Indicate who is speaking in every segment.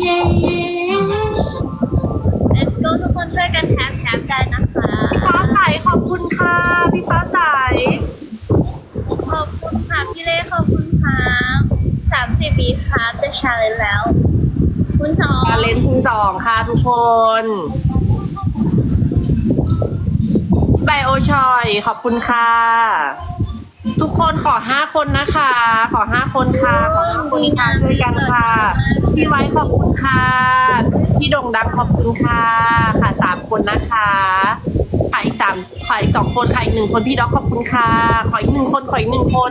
Speaker 1: เย้
Speaker 2: let's go ทุกคนช่วยกันแท็บแท็บกันนะคะ
Speaker 1: ฟ้าใสขอบคุณค่ะ พี่ฟ้าใส
Speaker 2: ขอบคุณค่ะ พี่เล่ขอบคุณครับสามสิบวีครับจะชาเลนแล้ว คุณสอง
Speaker 1: กาเลนคุณสองค่ะทุกคนไบโอชอย ขอบคุณค่ะ ทุกคนขอห้าคนนะคะ ขอห้าคนค่ะ ขอห้าคนค่ะช่วยกันค่ะ พี่ไว้ขอบคุณค่ะ พี่ดงดังขอบคุณค่ะ ค่ะสามคนนะคะค่ะอีกสามค่ะอีกสองคนค่ะอีกหนึ่งคนพี่ด็อกขอบคุณค่ะ ขออีกหนึ่งคนขออีกหนึ่งคน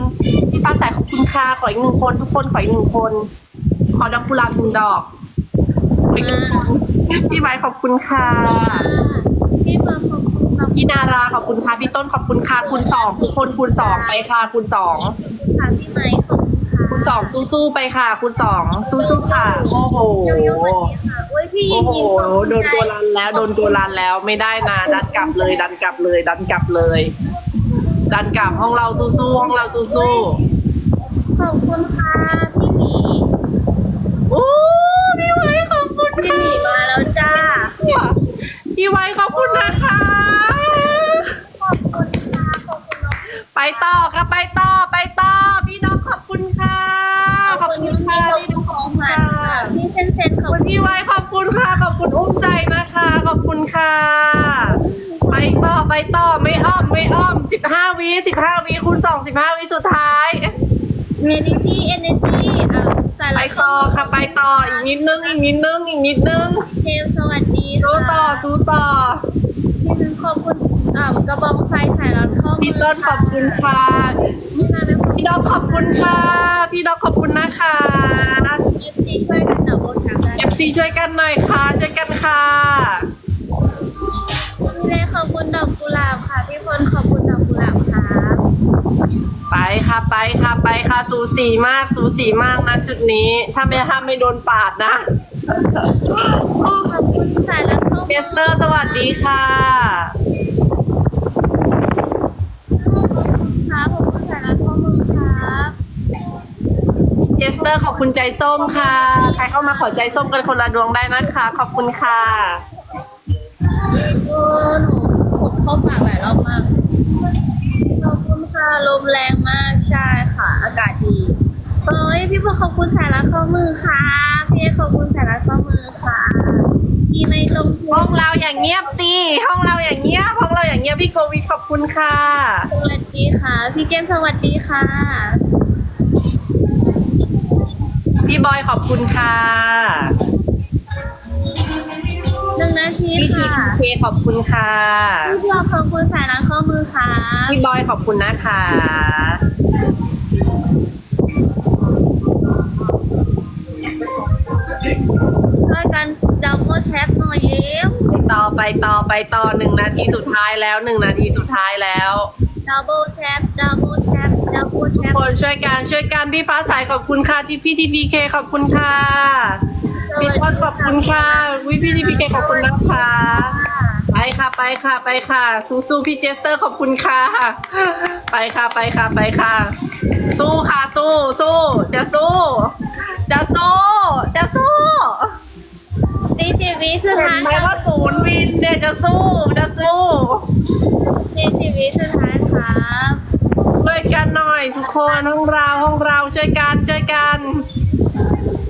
Speaker 1: พี่ฟ้าใสขอบคุณค่ะ ขออีกหนึ่งคน ทุกคนขออีกหนึ่งคน ขอดอกกุหลาบหนึ่งดอกขออีกหนึ่งคนพี่ไว้ขอบคุณค่ะ
Speaker 2: พี่เบอร์ขอบคุณครับ
Speaker 1: พี่นาราขอบคุณค่ะพี่ต้นขอบคุณค่ะคูณสองทุกคนคูณสองไปค่ะคูณสอง
Speaker 2: ค่ะพี่ไม้ขอบคุณค่ะ
Speaker 1: คูณสองสู้ๆไปค่ะคูณสองสู้ๆค่ะโอ้โห
Speaker 2: โยโย่สวัสดีค่ะอุ้ยพี่ยิ
Speaker 1: โอ้
Speaker 2: ง
Speaker 1: โห
Speaker 2: ยิงขอบคุณ
Speaker 1: โดน
Speaker 2: ใจ
Speaker 1: ตัวรันแล้วโดนตัวรันแล้วไม่ได้นะดันกลับเลย ดันกลับเลย ดันกลับเลย ดันกลับห้องเราสู้ๆห้องเราสู้
Speaker 2: ขอบคุณค่ะพี่หมี
Speaker 1: ๆโอ้พี่ไว้ขอบคุณ
Speaker 2: พี่
Speaker 1: ค่ะ
Speaker 2: หมีมาแล้วจ้า
Speaker 1: พี่ไว้ขอบคุณนะคะ
Speaker 2: ขอบคุณค่ะขอบคุณน้อง
Speaker 1: ไปต่อค่ะไปต่อไปต่อ พี่น้องขอบคุณค่ะ
Speaker 2: ขอบคุณพี่ขอบคุณของขวัญค่ะพี่เซนเซนขอบ
Speaker 1: คุ
Speaker 2: คุณ ณ
Speaker 1: พี่ไว้ขอบคุณค่ะ ขอบคุณอุ้มใจนะคะ ขอบคุณค่ะ ไปต่อ ไปต่อไม่อ้อมไม่อ้อมสิบห้าวิสิบห้าวิคูณสองสิบห้าวิสุดท้าย
Speaker 2: เอเนจีเอเนจีอะสา
Speaker 1: ไป
Speaker 2: ระ
Speaker 1: ต่อค่ะไปต่ออีกนิดนึงอีกนิดนึงอีกนิดนึง
Speaker 2: เทมสวัสดี
Speaker 1: สู้
Speaker 2: ค่ะ
Speaker 1: ต่อสู้ต่อ
Speaker 2: พี่นึงขอบคุณอ่ากระบองไฟสายรัดข้อมือ
Speaker 1: พี่ต้นขอบคุณค่ะ
Speaker 2: พี่นานะ
Speaker 1: พี่ดอกขอบคุณค่ะ พี่ดอกขอบคุณนะคะ
Speaker 2: เอฟซีช่วยกันดับเบิลแท็บได้
Speaker 1: เอฟซีช่วยกันหน่อยค่ะช่วยกันค่ะ
Speaker 2: พี่ เล่ขอบคุณดอกกุหลาบค่ะ พี่พลขอบคุณดอกกุหลาบครับ
Speaker 1: ไปค่ะไปค่ะไปค่ะ สูสีมาก สูสีมากนะจุดนี้ ถ้าไม่ถ้าไม่โดนปาดนะ
Speaker 2: ขอบคุณสายรัดข้อมื
Speaker 1: เจสเตอร์สวัสดีค่ะ
Speaker 2: ครับขอบคุณสายรัดข้อมือครับ
Speaker 1: เจสเตอร์ขอบคุณใจส้มค่ะ ใครเข้ามาขอใจส้มกันคนละดวงได้นะคะ ขอบคุณค่ะ
Speaker 2: โอ้หนูผมเข้าปากหลายรอบมาก ขอบคุณค่ะ ล มแรงมากใช่ค่ะ อากาศดีเฮ้ยพี่พลขอบคุณสายรัดข้อมือค่ะพี่เอขอบคุณสายรัดข้อมือค่ะที่ไม่ต้องพู
Speaker 1: ห้อ
Speaker 2: ด
Speaker 1: งเราอย่างเงียบสิห้องเราอย่างเงียบห้องเราอย่างเงียบพี่โควิดขอบคุณค่ะ
Speaker 2: สวัสดีค่ะ พี่เจมส์สวัสดีค่ะ
Speaker 1: พี่บอยขอบคุณค่ะ
Speaker 2: ห นึ่งนาที
Speaker 1: พี่จี
Speaker 2: ค่ะ
Speaker 1: เคขอบคุณค่ะ
Speaker 2: พี่เราขอบคุณสายรัดข้อมือค่ะ
Speaker 1: พี่บอยขอบคุณนะคะ
Speaker 2: ช่วยกันดับเบิลแชปหน่อยเร็ว
Speaker 1: ไปต่อไปต่อไปต่อหนึ่งนาทีสุดท้ายแล้วหนึ่งนาทีสุดท้ายแล้ว
Speaker 2: ดับเบิลแชปดับเบิลแชปดับเบิลแช
Speaker 1: ทุก
Speaker 2: ป
Speaker 1: คนช่วยกันช่วยกันพี่ฟ้าใสขอบคุณค่ะที่พี่ทีพีเคขอบคุณค่ะพี่ต้นขอบคุณค่ะ วิพี่ทีพีเคขอบคุณนะคะไปค่ะไปค่ะไปค่ะสู้สู้พี่เจสเตอร์ขอบคุณค่ะ ไปค่ะไปค่ะไปค่ะ สู้ค่ะสู้สู้จะสู้ จะสู้จะสู้
Speaker 2: สี่สิบวิสุด
Speaker 1: เห็น
Speaker 2: ท้าย
Speaker 1: ไหม
Speaker 2: ค่ะ
Speaker 1: ว่าศูนย์วินเนี่ยจะสู้จะสู้
Speaker 2: สี่สิบวิสุดท้ายครับ
Speaker 1: ช่วยกันหน่อยทุกคนห้องเราห้องเราช่วยกันช่วยกัน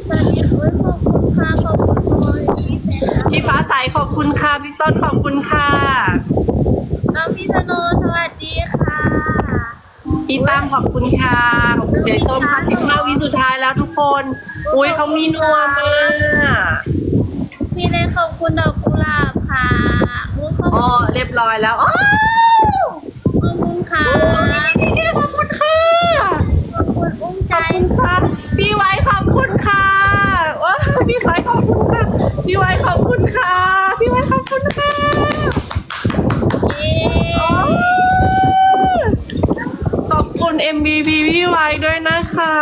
Speaker 2: ตอนนี้อุ้ยขอบคุณค่ะขอบคุณเลยพี่เซน
Speaker 1: พี่ฟ้าใส ขอบคุณค่ะพี่ต้นขอบคุณค่ะ
Speaker 2: น้องพี่ธนูสวัสดีค่ะ
Speaker 1: พี่ตั้มขอบคุณค่ะขอบคุณใจส้มค่ะสิบห้าวิสุดท้ายแล้วทุกคน อุ้ยเขามีนวมมาก
Speaker 2: พี่เล่ขอบคุณดอกกุหลาบค่ะอุ้ยขอบ
Speaker 1: อ๋อเรียบร้อยแล้วอ้าว
Speaker 2: ขอบคุณค่ะ
Speaker 1: ขอบคุณค่ะ
Speaker 2: ขอบคุณอุ้มใจ
Speaker 1: ขอบคุณค่ะพี่ไว้ขอบคุณค่ะว้าพี่ไว้ขอบคุณค่ะ พี่ไว้ขอบคุณค่ะ พี่ไว้ขอบคุณค่ะ
Speaker 2: เย้
Speaker 1: โอ้ขอบคุณ MVP พี่ไว้ด้วยนะคะ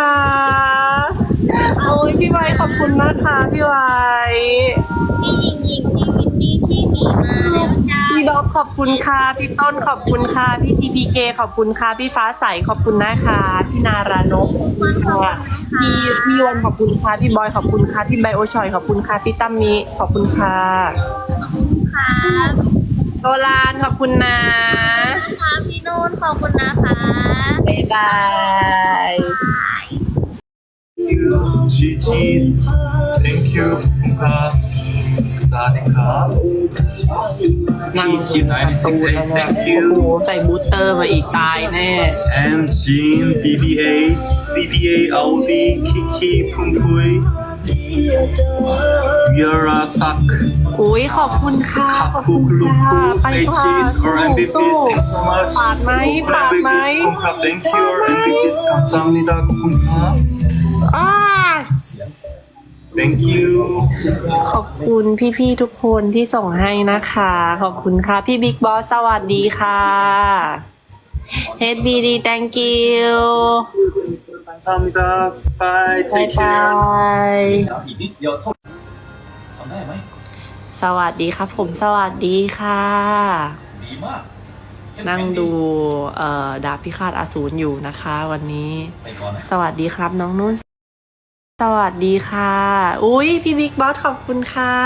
Speaker 1: โอ้ยพี่ไว้ขอบคุณนะคะพี่ไว้
Speaker 2: พี่ยิงยิงพี่วินนี่พี่หมีมาแล้วจ้า
Speaker 1: พี่พี่ดอบขอบคุณค่ะ พี่ต้นขอบคุณค่ะ พี่ทีพีเคขอบคุณค่ะ พี่ฟ้าใสขอบคุณนะคะ พี่นารานกขอบคุณค่ะพี่พี่ยวนขอบคุณค่ะ พี่บอยขอบคุณค่ะ พี่ไบโอชอยขอบคุณค่ะ พี่ตั้มมิขอบคุณค่ะ
Speaker 2: ครับ
Speaker 1: โรลานขอบคุณนะ
Speaker 2: ค่ะพี่นุ่นขอบคุณนะคะ
Speaker 1: บ๊ายบาย
Speaker 3: ชีชีส thank you ครับสวัสดีครับชีชีส96 thank
Speaker 1: โอ้
Speaker 3: you
Speaker 1: โหใส่บูสเตอร์มาอีกตายแน่
Speaker 3: and Jean BBA CBA เยราซัก
Speaker 1: อุ้ยขอบคุณค่ะ
Speaker 3: ขับ
Speaker 1: ขอบ
Speaker 3: คุ
Speaker 1: ณค่ะ
Speaker 3: ตู้
Speaker 1: ไปค่ะปาดไหมปาดไหมา
Speaker 3: ดาขอบคุณครั
Speaker 1: อ้า
Speaker 3: thank you
Speaker 1: ขอบคุณพี่ๆทุกคนที่ส่งให้นะคะ ขอบคุณค่ะ พี่บิ๊กบอสสวัสดีค่ะ HBD thank you
Speaker 3: 감사합니다 bye
Speaker 1: บาย
Speaker 3: take
Speaker 1: บา
Speaker 3: care
Speaker 1: ย
Speaker 4: อีกนิดเดียวเท่าทำได้ไหม
Speaker 1: สวัสดีครับผมสวัสดีค่ะ
Speaker 4: ดีมากเข้มแข็
Speaker 1: นั่งดูเอ่อดาบพิฆาตอสูรอยู่นะคะ วันนี้
Speaker 4: ไปก่อนนะ
Speaker 1: สวัสดีครับน้องนุ่น สวัสดีค่ะ อุ้ยพี่บิ๊กบอสขอบคุณค่ะ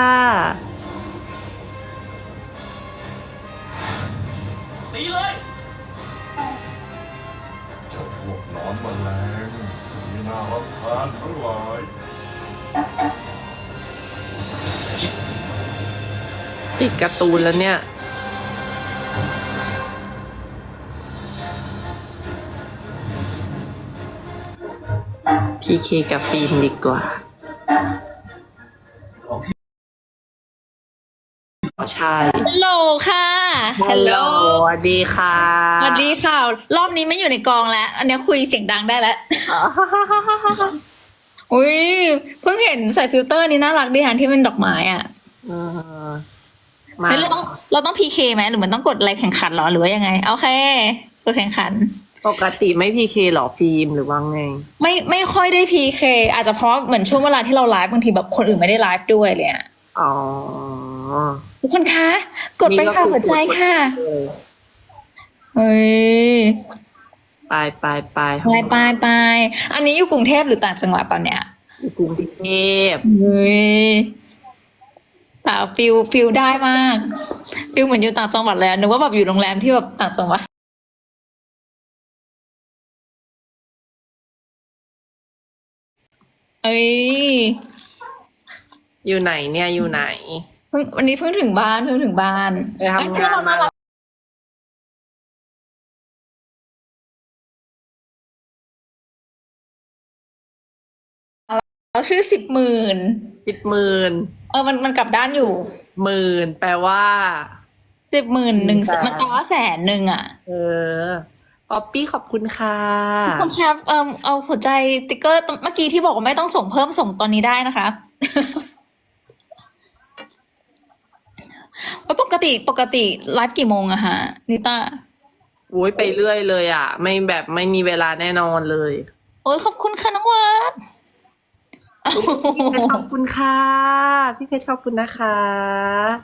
Speaker 4: ตีเลย
Speaker 5: เจ้า พวกนอนแมลงมีหน้ารับทานทั้งหลาย
Speaker 1: ติดการ์ตูนแล้วเนี่ย พีเคกับฟิล์มดีกว่า ใช่
Speaker 6: ฮัลโหลค่ะ
Speaker 1: ฮัลโหลสวัสดีค่ะ
Speaker 6: สวัสดีค่ะ รอบนี้ไม่อยู่ในกองแล้ว อันนี้คุยเสียงดังได้แล้ว อุ้ยเพิ่งเห็นใส่ฟิลเตอร์นี้น่ารักดีอะที่เป็นดอกไม้อะ
Speaker 1: เออมา
Speaker 6: เฮ้ยเราต้องเราต้องพีเคไหมหรือมันต้องกดอะไรแข่งขันเหรอหรือว่ายังไง โอเคกดแข่งขัน
Speaker 1: ปกติไม่พีเคหรอฟิล์มหรือว่าไง
Speaker 6: ไม่ไม่ค่อยได้พีเคอาจจะเพราะเหมือนช่วงเวลาที่เราไลฟ์บางทีแบบคนอื่นไม่ได้ไลฟ์ด้วยเลยอะ
Speaker 1: อ๋อ
Speaker 6: ทุกคนคะ กดไปค่ะหัวใจค่ะเฮ้ย
Speaker 1: ไปไปไป
Speaker 6: ไปไปไปอันนี้อยู่กรุงเทพหรือต่างจังหวัดเปล่าเนี่ย
Speaker 1: กรุงเทพ
Speaker 6: เฮ้ยแต่ฟิลฟิลได้มาก ฟิลเหมือนอยู่ต่างจังหวัดเลยอะนึกว่าแบบอยู่โรงแรมที่แบบต่างจังหวัดเอ้ย
Speaker 1: อยู่ไหนเนี่ยอยู่ไหน
Speaker 6: เพิ่งวันนี้เพิ่งถึงบ้านเพิ่งถึงบ้าน
Speaker 1: ไปทำ
Speaker 6: เอ้ย
Speaker 1: งา
Speaker 6: เพื่อน
Speaker 1: น
Speaker 6: เรา
Speaker 1: มา
Speaker 6: น่ารักเราชื่อสิบหมื่น
Speaker 1: สิบหมื่น
Speaker 6: เออมันมันกลับด้านอยู่
Speaker 1: หมื่นแปลว่า
Speaker 6: สิบหมื่นหนึ่ง
Speaker 1: แสน
Speaker 6: มันแปลว่าแสนหนึ่งอะ
Speaker 1: เออป๊อปปี้ขอบคุณค่ะ
Speaker 6: คุณครับเอ่มเอาหัวใจติ๊กเกอร์ตเมื่อกี้ที่บอกว่าไม่ต้องส่งเพิ่มส่งตอนนี้ได้นะคะ ว่าปกติปกติไลฟ์กี่โมงอะฮะนิต้า
Speaker 1: โอ้ยไปเรื่อยเลยอะไม่แบบไม่มีเวลาแน่นอนเลย
Speaker 6: โอ้ยขอบคุณค่ะน้องวัด
Speaker 1: พี่เพชรขอบคุณค่ะ พี่เพชรขอบคุณนะคะ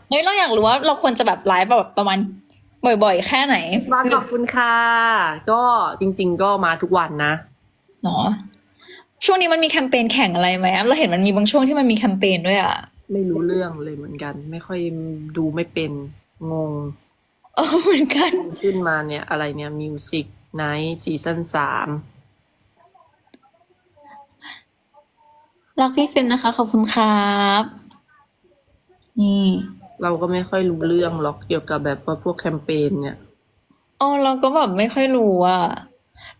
Speaker 6: เฮ้ยเราอยากรู้ว่าเราควรจะแบบไลฟ์แบบประมาณบ่อย ๆ แค่ไหน
Speaker 1: มาขอบคุณค่ะ ก็จริง ๆ ก็มาทุกวันนะ
Speaker 6: เนาะช่วงนี้มันมีแคมเปญแข่งอะไรไหมเราเห็นมันมีบางช่วงที่มันมีแคมเปญด้วยอะ
Speaker 1: ไม่รู้เรื่องเลยเหมือนกัน ไม่ค่อยดูไม่เป็นงง
Speaker 6: เออเหมือนกัน
Speaker 1: ขึ้นมาเนี่ยอะไรเนี่ยมิวสิกไนท์ซีซั่นสาม
Speaker 6: รักพี่ฟิล์มนะคะ ขอบคุณครับ นี่
Speaker 1: เราก็ไม่ค่อยรู้เรื่องหรอกเกี่ยวกับแบบว่าพวกแคมเปญเนี่ย
Speaker 6: อ๋อ เราก็แบบไม่ค่อยรู้อะ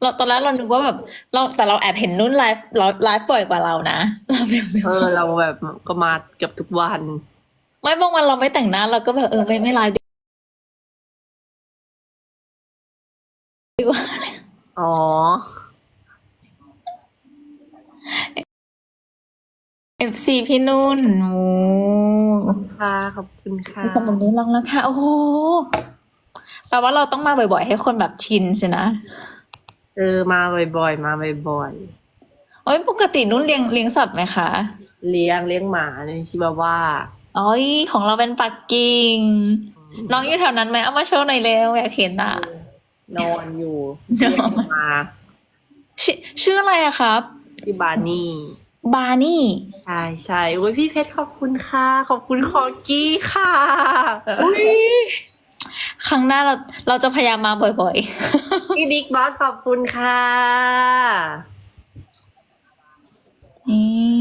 Speaker 6: เราตอนแรกเรานึกว่าแบบเราแต่เราแอบเห็นนุ่นไลฟ์เราไลฟ์บ่อยกว่าเรานะเราแบบไม่
Speaker 1: เออเราแบบก็มาเกือบทุกวัน
Speaker 6: ไม่บางวันเราไม่แต่งหน้าเราก็แบบเออไม่ไม่ไลฟ์ดีกว่า
Speaker 1: อ๋อ
Speaker 6: เอฟซีพี่นุ่นโอ้
Speaker 1: ค่ะขอบคุณค่ะ
Speaker 6: ขอบคุณนี้ลองแล้วค่ะ โอ้โหแปลว่าเราต้องมาบ่อยๆ ให้คนแบบชินสินะ
Speaker 1: เออมาบ่อยๆ มาบ่อย
Speaker 6: โอ้ยปกตินุ่นเลี้ยงเลี้ยงสัตว์ไหมคะ
Speaker 1: ๆเลี้ยงเลี้ยงหมาในชิบาว่า
Speaker 6: อ๋อยของเราเป็นปักกิ่ง
Speaker 1: อื
Speaker 6: น้องอยู่แถวนั้นไหมเอามาโชว์หน่อยเร็วอยากเห็นอะ
Speaker 1: นอนอยู่
Speaker 6: น
Speaker 1: เรีย
Speaker 6: อน
Speaker 1: กมา
Speaker 6: ชื่อชื่ออะไรอะครับ
Speaker 1: ที่บาร์นี่
Speaker 6: บาร์นี่
Speaker 1: ใช่ใช่อุ้ยพี่เพชรขอบคุณค่ะ ขอบคุณคอกี้ค่ะ
Speaker 6: อุ้ย ครั้งหน้าเราเราจะพยายามมาบ่อยๆ
Speaker 1: พี่บิ๊กบอสขอบคุณค่ะนี่